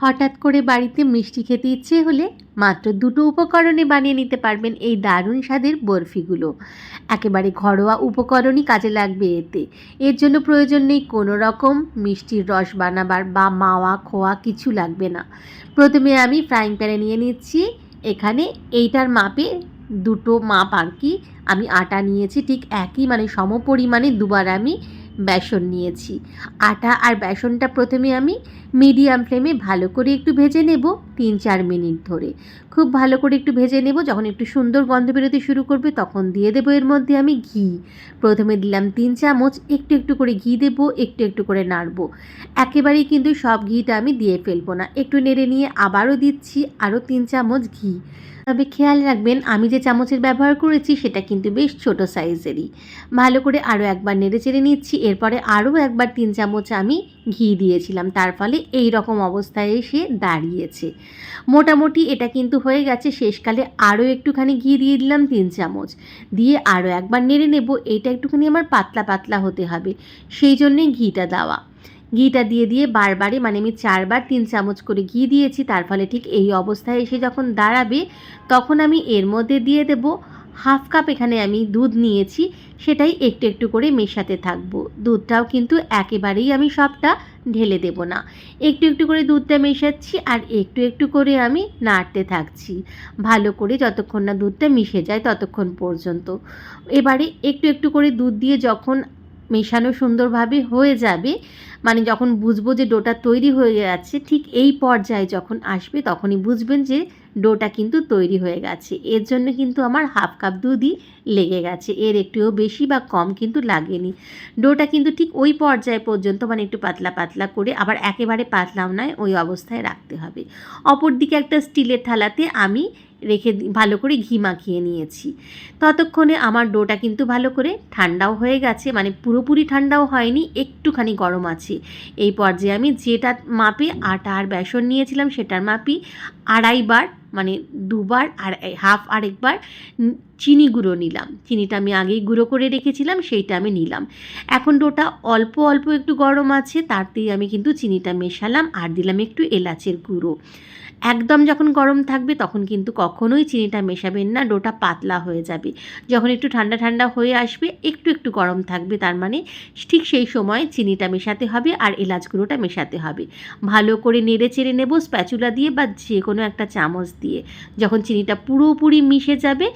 হঠাৎ করে বাড়িতে মিষ্টি খেতে ইচ্ছে হলে মাত্র দুটো উপকরণে বানিয়ে নিতে পারবেন এই দারুণ স্বাদের বরফিগুলো। একেবারে ঘরোয়া উপকরণই কাজে লাগবে এতে। এর জন্য প্রয়োজন নেই কোনো রকম মিষ্টির রস বানাবার বা মাওয়া খোয়া কিছু লাগবে না। প্রথমে আমি ফ্রাইং প্যানে নিয়ে নিচ্ছি। এখানে এইটার মাপে দুটো মাপ আর কি আমি আটা নিয়েছি। ঠিক একই মানে সম পরিমাণে দুবার আমি বেসন নিয়েছি। আটা আর বেসনটা প্রথমে আমি মিডিয়াম ফ্লেমে ভালো করে একটু ভেজে নেব তিন চার মিনিট ধরে। খুব ভালো করে একটু ভেজে নেব, যখন একটু সুন্দর গন্ধ বেরোতে শুরু করবে তখন দিয়ে দেবো এর মধ্যে আমি ঘি। প্রথমে দিলাম তিন চামচ, একটু একটু করে ঘি দেবো, একটু একটু করে নাড়বো। একেবারেই কিন্তু সব ঘিটা আমি দিয়ে ফেলব না। একটু নেড়ে নিয়ে আবারও দিচ্ছি আরও তিন চামচ ঘি। তবে খেয়াল রাখবেন, আমি যে চামচের ব্যবহার করেছি সেটা কিন্তু বেশ ছোট সাইজেরই। ভালো করে আরও একবার নেড়ে চেড়ে নিচ্ছি। এরপরে আরও একবার তিন চামচ আমি ঘি দিয়েছিলাম। তার ফলে এই রকম অবস্থায় এসে দাঁড়িয়েছে। মোটামুটি এটা কিন্তু হয়ে গেছে, শেষকালে আরও একটুখানি ঘি দিয়ে দিলাম তিন চামচ। দিয়ে আরও একবার নেড়ে নেব, এইটা একটুখানি আমার পাতলা পাতলা হতে হবে। সেই জন্যে ঘিটা দেওয়া। ঘিটা দিয়ে দিয়ে বারবারে মানে আমি চারবার তিন চামচ করে ঘি দিয়েছি, তার ফলে ঠিক এই অবস্থায় এসে যখন দাঁড়াবে, তখন আমি এর মধ্যে দিয়ে দেব হাফ কাপ এখানে আমি দুধ নিয়েছি, সেটাই একটু একটু করে মেশাতে থাকব। দুধটাও কিন্তু একেবারেই আমি সবটা ঢেলে দেব না। একটু একটু করে দুধটা মেশাচ্ছি আর একটু একটু করে আমি নাড়তে থাকছি। ভালো করে যতক্ষণ না দুধটা মিশে যায় ততক্ষণ পর্যন্ত। এবারে একটু একটু করে দুধ দিয়ে যখন মেশানো সুন্দরভাবে হয়ে যাবে। মানে যখন বুঝব যে ডোটা তৈরি হয়ে যাচ্ছে ঠিক এই পর্যায়ে যখন আসবে তখনই বুঝবেন যে ডোটা কিন্তু তৈরি হয়ে গেছে। এর জন্য কিন্তু আমার হাফ কাপ দুধই লেগে গেছে। এর একটুও বেশি বা কম কিন্তু লাগেনি। ডোটা কিন্তু ঠিক ওই পর্যায়ে পর্যন্ত মানে একটু পাতলা পাতলা করে আবার একেবারে পাতলাও নয়, ওই অবস্থায় রাখতে হবে। অপরদিকে একটা স্টিলের থালাতে আমি রেখে ভালো করে ঘি মাখিয়ে নিয়েছি। ততক্ষণে আমার ডোটা কিন্তু ভালো করে ঠান্ডাও হয়ে গেছে মানে পুরোপুরি ঠান্ডাও হয়নি, একটুখানি গরম আছে। এই পর্যায়ে আমি যেটা মাপে আটা আর বেসন নিয়েছিলাম সেটার মাপি আড়াইবার মানে দুবার আর হাফ আরেকবার চিনি গুঁড়ো নিলাম। চিনিটা আমি আগেই গুঁড়ো করে রেখেছিলাম, সেইটা আমি নিলাম। এখন ডোটা অল্প অল্প একটু গরম আছে তাতেই আমি কিন্তু চিনিটা মেশালাম আর দিলাম একটু এলাচের গুঁড়ো। একদম যখন গরম থাকবে, তখন কিন্তু কখনোই চিনিটা মেশাবেন না, ডোটা পাতলা হয়ে যাবে। যখন একটু ঠান্ডা ঠান্ডা হয়ে আসবে, একটু একটু গরম থাকবে, তার মানে ঠিক সেই সময় চিনিটা মেশাতে হবে আর এলাচ গুঁড়োটা মেশাতে হবে। ভালো করে নেড়ে চেড়ে নেব স্প্যাচুলা দিয়ে বা যে কোনো একটা চামচ দিয়ে। যখন চিনিটা পুরোপুরি মিশে যাবে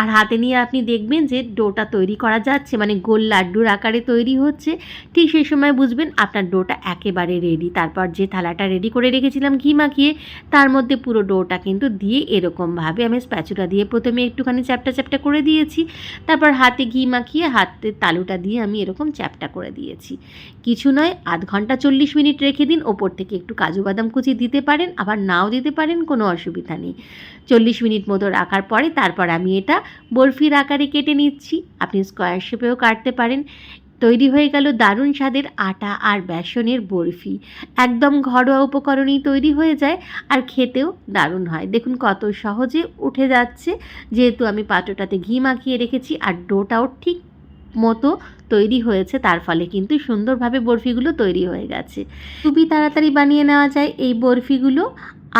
আর হাতে নিয়ে আপনি দেখবেন যে ডোটা তৈরি করা যাচ্ছে মানে গোল লাড্ডুর আকারে তৈরি হচ্ছে। ঠিক সেই সময় বুঝবেন আপনার ডোটা একেবারে রেডি তারপর যে থালাটা রেডি করে রেখেছিলাম ঘি মাখিয়ে, তার মধ্যে পুরো ডোটা কিন্তু দিয়ে এরকমভাবে আমি স্প্যাচুলা দিয়ে প্রথমে একটুখানি চ্যাপটা চ্যাপটা করে দিয়েছি। তারপর হাতে ঘি মাখিয়ে হাতে তালুটা দিয়ে আমি এরকম চ্যাপটা করে দিয়েছি। কিছু নয়, আধ ঘণ্টা চল্লিশ মিনিট রেখে দিন, ওপর থেকে একটু কাজু বাদাম কুচি দিতে পারেন, আবার নাও দিতে পারেন, কোনো অসুবিধা নেই। চল্লিশ মিনিট মতো রাখার পরে তারপর আমি এটা বরফির আকারে কেটে নিচ্ছি। আপনি স্কোয়ার শেপেও কাটতে পারেন। তৈরি হয়ে গেল দারুণ স্বাদের আটা আর বেসনের বরফি। একদম ঘরোয়া উপকরণেই তৈরি হয়ে যায় আর খেতেও দারুণ হয়। দেখুন কত সহজে উঠে যাচ্ছে। যেহেতু আমি পাত্রটাতে ঘি মাখিয়ে রেখেছি আর ডোটাও ঠিক মতো তৈরি হয়েছে, তার ফলে কিন্তু সুন্দরভাবে বরফিগুলো তৈরি হয়ে গেছে। খুবই তাড়াতাড়ি বানিয়ে নেওয়া যায় এই বরফিগুলো।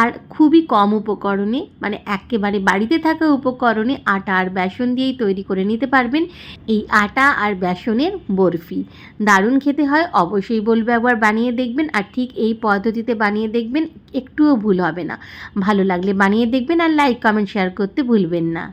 আর খুবই কম উপকরণে মানে একেবারে বাড়িতে থাকা উপকরণে আটা আর বেসন দিয়েই তৈরি করে নিতে পারবেন এই আটা আর বেসনের বরফি। দারুণ খেতে হয়, অবশ্যই বলব একবার বানিয়ে দেখবেন আর ঠিক এই পদ্ধতিতে বানিয়ে দেখবেন, একটুও ভুল হবে না। ভালো লাগলে বানিয়ে দেখবেন আর লাইক, কমেন্ট, শেয়ার করতে ভুলবেন না।